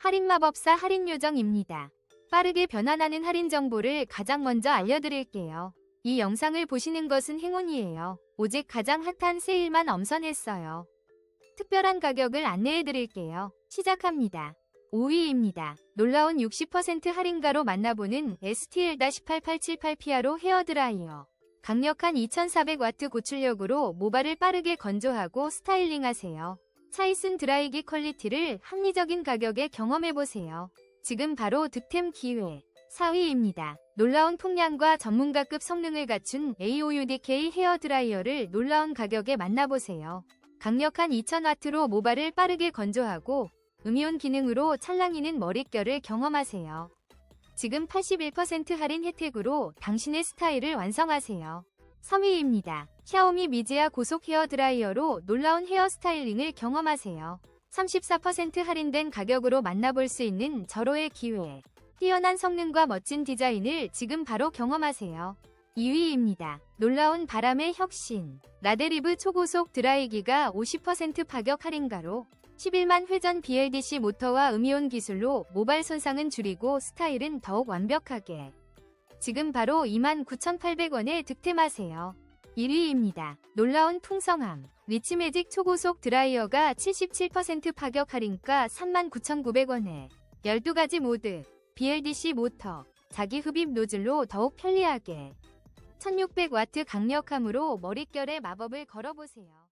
할인 마법사 할인 요정입니다. 빠르게 변환하는 할인 정보를 가장 먼저 알려드릴게요. 이 영상을 보시는 것은 행운이에요. 오직 가장 핫한 세일만 엄선했어요. 특별한 가격을 안내해드릴게요. 시작합니다. 5위입니다. 놀라운 60% 할인가로 만나보는 STL-8878PRO 헤어드라이어. 강력한 2400W 고출력으로 모발을 빠르게 건조하고 스타일링하세요. 차이슨 드라이기 퀄리티를 합리적인 가격에 경험해보세요. 지금 바로 득템 기회. 4위입니다. 놀라운 풍량과 전문가급 성능을 갖춘 AOUDK 헤어 드라이어를 놀라운 가격에 만나보세요. 강력한 2000W로 모발을 빠르게 건조하고 음이온 기능으로 찰랑이는 머릿결을 경험하세요. 지금 81% 할인 혜택으로 당신의 스타일을 완성하세요. 3위입니다. 샤오미 미지아 고속 헤어 드라이어로 놀라운 헤어 스타일링을 경험하세요. 34% 할인된 가격으로 만나볼 수 있는 절호의 기회. 뛰어난 성능과 멋진 디자인을 지금 바로 경험하세요. 2위입니다. 놀라운 바람의 혁신. 라데리브 초고속 드라이기가 50% 파격 할인가로 11만 회전 BLDC 모터와 음이온 기술로 모발 손상은 줄이고 스타일은 더욱 완벽하게. 지금 바로 29,800원에 득템하세요. 1위입니다. 놀라운 풍성함. 리치매직 초고속 드라이어가 77% 파격 할인가 39,900원에 12가지 모드, BLDC 모터, 자기 흡입 노즐로 더욱 편리하게 1600W 강력함으로 머릿결에 마법을 걸어보세요.